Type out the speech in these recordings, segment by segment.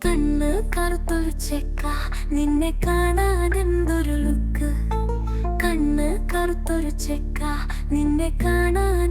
കണ്ണ് കറുത്തൊരു ചെക്ക നിന്നെ കാണാൻ എന്തൊരു ലുക്ക്. കണ്ണ് കറുത്തൊരു ചെക്ക നിന്നെ കാണാൻ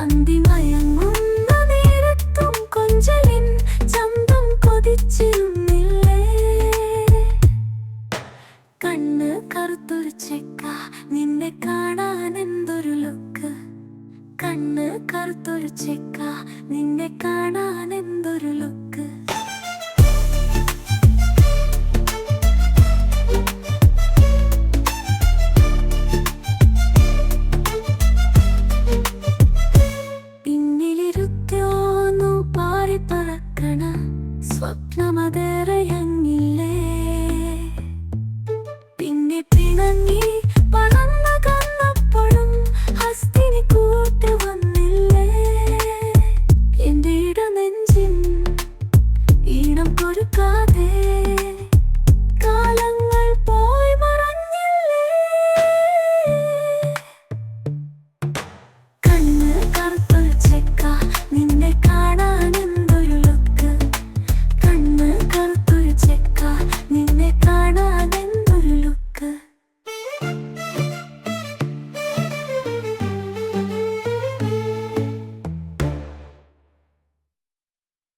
അന്തിമയങ്ങുന്ന കൊഞ്ചലിൻ കണ്ണ് കറുത്തൊരു നിന്നെ കാണാൻ എന്തൊരു ലുക്ക് കണ്ണ് കറുത്തൊരു ചെക്ക നിന്നെ കാണാൻ Вот на Мадере